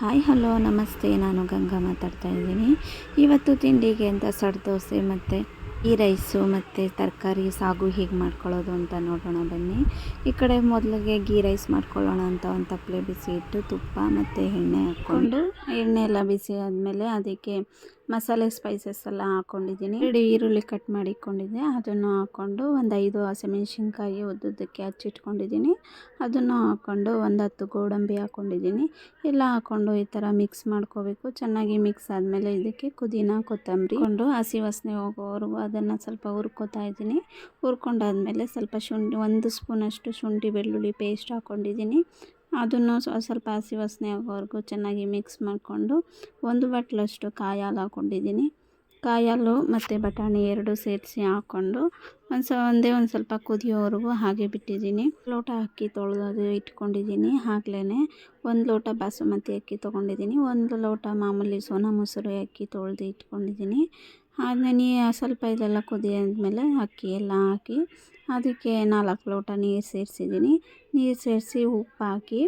Hi, hello, ನಮಸ್ತೆ. ನಾನು ಗಂಗಾ ಮಾತಾಡ್ತಾ ಇದ್ದೀನಿ. ಇವತ್ತು ತಿಂಡಿಗೆ ಅಂತ ಸಡ್ ದೋಸೆ ಮತ್ತು ಈ ರೈಸು ಮತ್ತು ತರಕಾರಿ, ಸಾಗು ಹೀಗೆ ಮಾಡ್ಕೊಳ್ಳೋದು ಅಂತ ನೋಡೋಣ ಬನ್ನಿ. ಈ ಕಡೆ ಮೊದಲಿಗೆ ಗೀ ರೈಸ್ ಮಾಡ್ಕೊಳ್ಳೋಣ ಅಂತ ಒಂದು ತಪ್ಪಲೆ ಬಿಸಿ ಇಟ್ಟು ತುಪ್ಪ ಮತ್ತು ಎಣ್ಣೆ ಹಾಕ್ಕೊಂಡು, ಎಣ್ಣೆ ಎಲ್ಲ ಬಿಸಿ ಆದಮೇಲೆ ಅದಕ್ಕೆ ಮಸಾಲೆ ಸ್ಪೈಸಸ್ ಎಲ್ಲ ಹಾಕ್ಕೊಂಡಿದ್ದೀನಿ ಎರಡು ಈರುಳ್ಳಿ ಕಟ್ ಮಾಡಿ ಇಟ್ಕೊಂಡಿದ್ದೆ. ಅದನ್ನು ಹಾಕ್ಕೊಂಡು ಒಂದು ಐದು ಹಸಿಮೆಣ್ಸಿನ್ಕಾಯಿ ಉದ್ದುದ್ದಕ್ಕೆ ಹಚ್ಚಿಟ್ಕೊಂಡಿದ್ದೀನಿ. ಅದನ್ನು ಹಾಕ್ಕೊಂಡು ಒಂದು ಹತ್ತು ಗೋಡಂಬಿ ಹಾಕ್ಕೊಂಡಿದ್ದೀನಿ. ಎಲ್ಲ ಹಾಕ್ಕೊಂಡು ಈ ಥರ ಮಿಕ್ಸ್ ಮಾಡ್ಕೋಬೇಕು. ಚೆನ್ನಾಗಿ ಮಿಕ್ಸ್ ಆದಮೇಲೆ ಇದಕ್ಕೆ ಪುದೀನ, ಕೊತ್ತಂಬರಿ ಕೊಂಡು ಹಸಿ ವಾಸನೆ ಹೋಗೋವರೆಗೂ ಅದನ್ನು ಸ್ವಲ್ಪ ಹುರ್ಕೋತಾ ಇದ್ದೀನಿ. ಹುರ್ಕೊಂಡಾದ್ಮೇಲೆ ಸ್ವಲ್ಪ ಶುಂಠಿ, ಒಂದು ಸ್ಪೂನಷ್ಟು ಶುಂಠಿ ಬೆಳ್ಳುಳ್ಳಿ ಪೇಸ್ಟ್ ಹಾಕ್ಕೊಂಡಿದ್ದೀನಿ. ಅದನ್ನು ಸ್ವಲ್ಪ ಹಸಿ ವಾಸನೆ ಆಗೋವರೆಗೂ ಚೆನ್ನಾಗಿ ಮಿಕ್ಸ್ ಮಾಡಿಕೊಂಡು ಒಂದು ಬಟ್ಲಷ್ಟು ಕಾಯಿ ಹಾಲು ಹಾಕ್ಕೊಂಡಿದ್ದೀನಿ ಕಾಯಿ ಹಾಲು ಮತ್ತು ಬಟಾಣಿ ಎರಡು ಸೇರಿಸಿ ಹಾಕ್ಕೊಂಡು ಒಂದು ಸ, ಒಂದೇ ಒಂದು ಸ್ವಲ್ಪ ಕುದಿಯೋವರೆಗೂ ಹಾಗೆ ಬಿಟ್ಟಿದ್ದೀನಿ. ಲೋಟ ಅಕ್ಕಿ ತೊಳೆದು ಇಟ್ಕೊಂಡಿದ್ದೀನಿ ಆಗಲೇ ಒಂದು ಲೋಟ ಬಾಸುಮತಿ ಅಕ್ಕಿ ತೊಗೊಂಡಿದ್ದೀನಿ. ಒಂದು ಲೋಟ ಮಾಮೂಲಿ ಸೋನಾ ಮೊಸರು ಅಕ್ಕಿ ತೊಳೆದು ಇಟ್ಕೊಂಡಿದ್ದೀನಿ. ಆದ್ಮೇಲೆ ಸ್ವಲ್ಪ ಇದೆಲ್ಲ ಕುದಿಯಾದ್ಮೇಲೆ ಅಕ್ಕಿ ಎಲ್ಲ ಹಾಕಿ ಅದಕ್ಕೆ ನಾಲ್ಕು ಲೋಟ ನೀರು ಸೇರಿಸಿದ್ದೀನಿ. ನೀರು ಸೇರಿಸಿ ಉಪ್ಪು ಹಾಕಿ,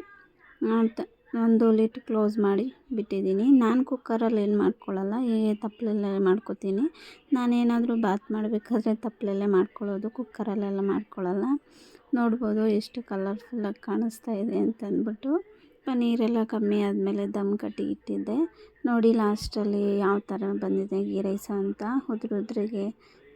ಅಂತ ಒಂದು ಲಿಟ್ ಕ್ಲೋಸ್ ಮಾಡಿ ಬಿಟ್ಟಿದ್ದೀನಿ. ನಾನು ಕುಕ್ಕರಲ್ಲಿ ಏನು ಮಾಡ್ಕೊಳ್ಳಲ್ಲ ಈ ತಪ್ಪಲೆಲ್ಲ ಮಾಡ್ಕೊತೀನಿ. ನಾನೇನಾದರೂ ಬಾತ್ ಮಾಡಬೇಕಾದ್ರೆ ತಪ್ಪಲೆಲ್ಲೇ ಮಾಡ್ಕೊಳ್ಳೋದು, ಕುಕ್ಕರಲ್ಲೆಲ್ಲ ಮಾಡ್ಕೊಳ್ಳಲ್ಲ. ನೋಡ್ಬೋದು ಎಷ್ಟು ಕಲರ್ಫುಲ್ಲಾಗಿ ಕಾಣಿಸ್ತಾ ಇದೆ ಅಂತಂದ್ಬಿಟ್ಟು ಪನ್ನೀರೆಲ್ಲ ಕಮ್ಮಿ ಆದಮೇಲೆ ದಮ್ ಕಟ್ಟಿ ಇಟ್ಟಿದ್ದೆ. ನೋಡಿ ಲಾಸ್ಟಲ್ಲಿ ಯಾವ ಥರ ಬಂದಿದೆ ಗೀ ರೈಸ ಅಂತ. ಉದ್ರ ಉದ್ರಿಗೆ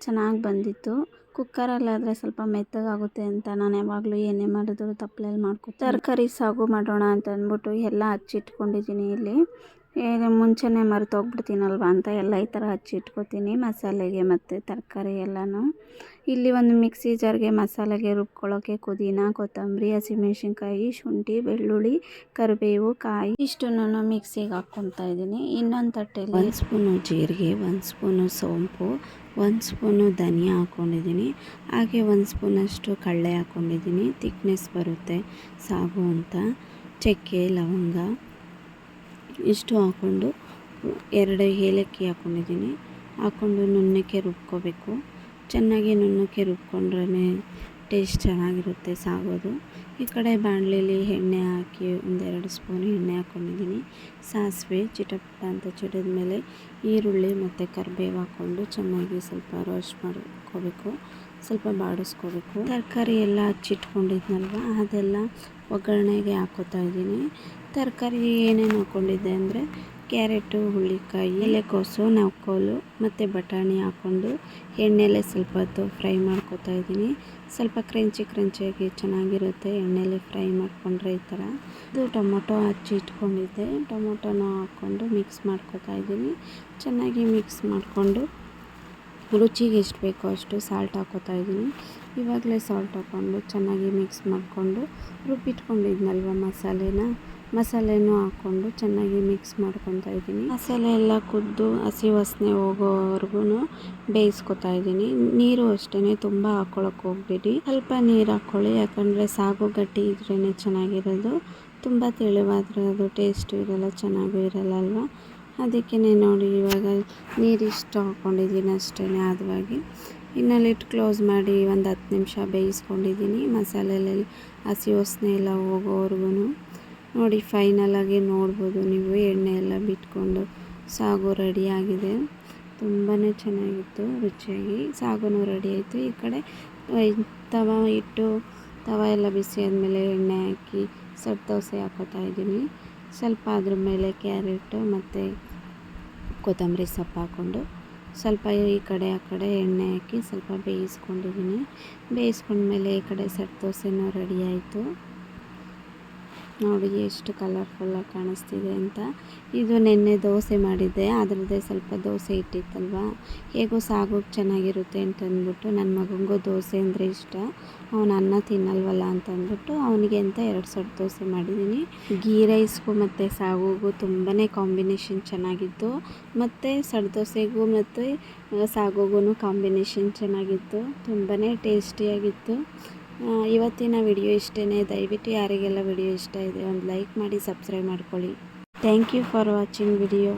ಚೆನ್ನಾಗಿ ಬಂದಿತ್ತು. ಕುಕ್ಕರಲ್ಲಾದರೆ ಸ್ವಲ್ಪ ಮೆತ್ತಗಾಗುತ್ತೆ ಅಂತ ನಾನು ಯಾವಾಗಲೂ ಏನೇ ಮಾಡಿದ್ರು ತಪ್ಪಲೆಯಲ್ಲಿ ಮಾಡ್ಕೊ ತರಕಾರಿ ಸಾಗು ಮಾಡೋಣ ಅಂತ ಅಂದ್ಬಿಟ್ಟು ಎಲ್ಲ ಹಚ್ಚಿಟ್ಕೊಂಡಿದ್ದೀನಿ ಇಲ್ಲಿ. ಏನು ಮುಂಚೆನೇ ಮರೆತೋಗ್ಬಿಡ್ತೀನಲ್ವ ಅಂತ ಎಲ್ಲ ಈ ಥರ ಹಚ್ಚಿಟ್ಕೊತೀನಿ ಮಸಾಲೆಗೆ ಮತ್ತು ತರಕಾರಿ ಎಲ್ಲನೂ. ಇಲ್ಲಿ ಒಂದು ಮಿಕ್ಸಿ ಜಾರ್ಗೆ ಮಸಾಲೆಗೆ ರುಬ್ಕೊಳ್ಳೋಕ್ಕೆ ಪುದೀನ, ಕೊತ್ತಂಬರಿ, ಹಸಿಮೆಣ್ಸಿನ್ಕಾಯಿ, ಶುಂಠಿ, ಬೆಳ್ಳುಳ್ಳಿ, ಕರಿಬೇವು, ಕಾಯಿ ಇಷ್ಟನ್ನು ಮಿಕ್ಸಿಗೆ ಹಾಕ್ಕೊತಾ ಇದ್ದೀನಿ. ಇನ್ನೊಂದು ತಟ್ಟೆಯಲ್ಲಿ ಒಂದು ಸ್ಪೂನು ಜೀರಿಗೆ, ಒಂದು ಸ್ಪೂನು ಸೋಂಪು, ಒಂದು ಸ್ಪೂನು ಧನಿಯಾ ಹಾಕ್ಕೊಂಡಿದ್ದೀನಿ. ಹಾಗೆ ಒಂದು ಸ್ಪೂನಷ್ಟು ಕಡಲೆ ಹಾಕ್ಕೊಂಡಿದ್ದೀನಿ. ತಿಕ್ನೆಸ್ ಬರುತ್ತೆ, ಸಾಗು ಅಂತ. ಚಕ್ಕೆ, ಲವಂಗ. ಇಷ್ಟು ಹಾಕ್ಕೊಂಡು ಎರಡು ಏಲಕ್ಕಿ ಹಾಕ್ಕೊಂಡಿದ್ದೀನಿ. ಹಾಕ್ಕೊಂಡು ನುಣ್ಣಕ್ಕೆ ರುಬ್ಕೋಬೇಕು. ಚೆನ್ನಾಗಿ ನುಣ್ಣಕ್ಕೆ ರುಬ್ಕೊಂಡ್ರೇ ಟೇಸ್ಟ್ ಚೆನ್ನಾಗಿರುತ್ತೆ ಸಾಗೋದು. ಈ ಕಡೆ ಬಾಣಲೆಯಲ್ಲಿ ಎಣ್ಣೆ ಹಾಕಿ ಒಂದೆರಡು ಸ್ಪೂನ್ ಎಣ್ಣೆ ಹಾಕ್ಕೊಂಡಿದ್ದೀನಿ. ಸಾಸಿವೆ, ಚಿಟಪಟ ಅಂತ ಚಿಡಿದ ಮೇಲೆ ಈರುಳ್ಳಿ ಮತ್ತು ಕರಿಬೇವು ಹಾಕ್ಕೊಂಡು ಚೆನ್ನಾಗಿ ಸ್ವಲ್ಪ ರೋಸ್ಟ್ ಮಾಡ್ಕೋಬೇಕು. ಸ್ವಲ್ಪ ಬಾಡಿಸ್ಕೋಬೇಕು. ತರಕಾರಿ ಎಲ್ಲ ಹಚ್ಚಿಟ್ಕೊಂಡಿದ್ನಲ್ವ? ಅದೆಲ್ಲ ಒಗ್ಗರಣೆಗೆ ಹಾಕೋತಾ ಇದ್ದೀನಿ. ತರಕಾರಿ ಏನೇನು ಹಾಕ್ಕೊಂಡಿದ್ದೆ ಅಂದರೆ ಕ್ಯಾರೆಟು ಹುಳ್ಳಿಕಾಯಿ ಎಲೆಕೋಸು, ನವಕೋಲು ಮತ್ತು ಬಟಾಣಿ ಹಾಕ್ಕೊಂಡು ಎಣ್ಣೆಲೆ ಸ್ವಲ್ಪ ಹೊತ್ತು ಫ್ರೈ ಮಾಡ್ಕೊತಾ ಇದ್ದೀನಿ. ಸ್ವಲ್ಪ ಕ್ರಂಚಿ ಕ್ರಂಚಿಯಾಗಿ ಚೆನ್ನಾಗಿರುತ್ತೆ ಎಣ್ಣೆಲೆ ಫ್ರೈ ಮಾಡಿಕೊಂಡ್ರೆ ಈ ಥರ. ಇದು ಟೊಮೊಟೊ ಹಚ್ಚಿ ಇಟ್ಕೊಂಡಿದ್ದೆ. ಟೊಮೊಟೊನ ಹಾಕ್ಕೊಂಡು ಮಿಕ್ಸ್ ಮಾಡ್ಕೊತಾ ಇದ್ದೀನಿ. ಚೆನ್ನಾಗಿ ಮಿಕ್ಸ್ ಮಾಡಿಕೊಂಡು ರುಚಿಗೆ ಎಷ್ಟು ಬೇಕೋ ಅಷ್ಟು ಸಾಲ್ಟ್ ಹಾಕೋತಾ ಇದ್ದೀನಿ. ಇವಾಗಲೇ ಸಾಲ್ಟ್ ಹಾಕ್ಕೊಂಡು ಚೆನ್ನಾಗಿ ಮಿಕ್ಸ್ ಮಾಡಿಕೊಂಡು ರುಬ್ಬಿಟ್ಕೊಂಡಿದ್ನಲ್ವ ಮಸಾಲೆನ? ಮಸಾಲೆನೂ ಹಾಕ್ಕೊಂಡು ಚೆನ್ನಾಗಿ ಮಿಕ್ಸ್ ಮಾಡ್ಕೊತಾ ಇದ್ದೀನಿ. ಮಸಾಲೆ ಎಲ್ಲ ಕುದ್ದು ಹಸಿ ವಾಸನೆ ಹೋಗೋವರೆಗೂ ಬೇಯಿಸ್ಕೊತಾ ಇದ್ದೀನಿ. ನೀರು ಅಷ್ಟೇ ತುಂಬ ಹಾಕ್ಕೊಳಕ್ಕೆ ಹೋಗ್ಬೇಡಿ. ಸ್ವಲ್ಪ ನೀರು ಹಾಕ್ಕೊಳ್ಳಿ ಯಾಕಂದರೆ ಸಾಗು ಗಟ್ಟಿ ಇದ್ರೇ ಚೆನ್ನಾಗಿರೋದು. ತುಂಬ ತೆಳುವಾದ್ರೆ ಅದು ಟೇಸ್ಟು ಇರೋಲ್ಲ, ಚೆನ್ನಾಗೂ ಇರಲ್ಲ ಅಲ್ವಾ? ಅದಕ್ಕೆ ನೋಡಿ ಇವಾಗ ನೀರಿಷ್ಟು ಹಾಕ್ಕೊಂಡಿದ್ದೀನಿ ಅಷ್ಟೇ ಆದವಾಗಿ. ಇನ್ನು ಲಿಟ್ ಕ್ಲೋಸ್ ಮಾಡಿ ಒಂದು ಹತ್ತು ನಿಮಿಷ ಬೇಯಿಸ್ಕೊಂಡಿದ್ದೀನಿ. ಮಸಾಲೆಯಲ್ಲಿ ಹಸಿ ವಾಸನೆ ಎಲ್ಲ ಹೋಗೋವರೆಗೂ ನೋಡಿ ಫೈನಲಾಗಿ ನೋಡ್ಬೋದು ನೀವು. ಎಣ್ಣೆ ಎಲ್ಲ ಬಿಟ್ಕೊಂಡು ಸಾಗು ರೆಡಿಯಾಗಿದೆ ತುಂಬಾ ಚೆನ್ನಾಗಿತ್ತು, ರುಚಿಯಾಗಿ. ಸಾಗುನೂ ರೆಡಿ ಆಯಿತು. ಈ ಕಡೆ ತವ ಇಟ್ಟು, ತವ ಎಲ್ಲ ಬಿಸಿ ಆದಮೇಲೆ ಎಣ್ಣೆ ಹಾಕಿ ಸಟ್ ದೋಸೆ ಹಾಕೋತಾ ಇದ್ದೀನಿ. ಸ್ವಲ್ಪ ಅದ್ರ ಮೇಲೆ ಕ್ಯಾರೆಟು ಮತ್ತು ಕೊತ್ತಂಬರಿ ಸೊಪ್ಪು ಹಾಕ್ಕೊಂಡು ಸ್ವಲ್ಪ ಈ ಕಡೆ, ಆ ಕಡೆ ಎಣ್ಣೆ ಹಾಕಿ ಸ್ವಲ್ಪ ಬೇಯಿಸ್ಕೊಂಡಿದ್ದೀನಿ. ಬೇಯಿಸ್ಕೊಂಡ್ಮೇಲೆ ಈ ಕಡೆ ಸಟ್ ದೋಸೆನೂ ರೆಡಿ ಆಯಿತು. ನೋಡಿ ಎಷ್ಟು ಕಲರ್ಫುಲ್ಲಾಗಿ ಕಾಣಿಸ್ತಿದೆ ಅಂತ. ಇದು ನೆನ್ನೆ ದೋಸೆ ಮಾಡಿದ್ದೆ, ಅದರದ್ದೇ ಸ್ವಲ್ಪ ದೋಸೆ ಇಟ್ಟಿತ್ತಲ್ವ? ಹೇಗೋ ಸಾಗೋಗಿ ಚೆನ್ನಾಗಿರುತ್ತೆ ಅಂತಂದ್ಬಿಟ್ಟು ನನ್ನ ಮಗನಿಗೂ ದೋಸೆ ಅಂದರೆ ಇಷ್ಟ. ಅವನು ಅನ್ನ ತಿನ್ನಲ್ವಲ್ಲ ಅಂತ ಅಂದ್ಬಿಟ್ಟು ಅವನಿಗೆ ಅಂತ ಎರಡು ಸೊಟ್ಟು ದೋಸೆ ಮಾಡಿದ್ದೀನಿ ಗೀ ರೈಸ್ಗೂ ಮತ್ತು ಸಾಗುಗೂ ತುಂಬಾ ಕಾಂಬಿನೇಷನ್ ಚೆನ್ನಾಗಿತ್ತು. ಮತ್ತು ಸಡ್ ದೋಸೆಗೂ ಮತ್ತು ಸಾಗುಗೂ ಕಾಂಬಿನೇಷನ್ ಚೆನ್ನಾಗಿತ್ತು. ತುಂಬಾ ಟೇಸ್ಟಿಯಾಗಿತ್ತು ಇವತ್ತಿನ ವಿಡಿಯೋ ಇಷ್ಟೇ ದಯವಿಟ್ಟು ಯಾರಿಗೆಲ್ಲ ವಿಡಿಯೋ ಇಷ್ಟ ಇದೆ, ಒಂದು ಲೈಕ್ ಮಾಡಿ, ಸಬ್ಸ್ಕ್ರೈಬ್ ಮಾಡ್ಕೊಳ್ಳಿ. Thank you for watching video.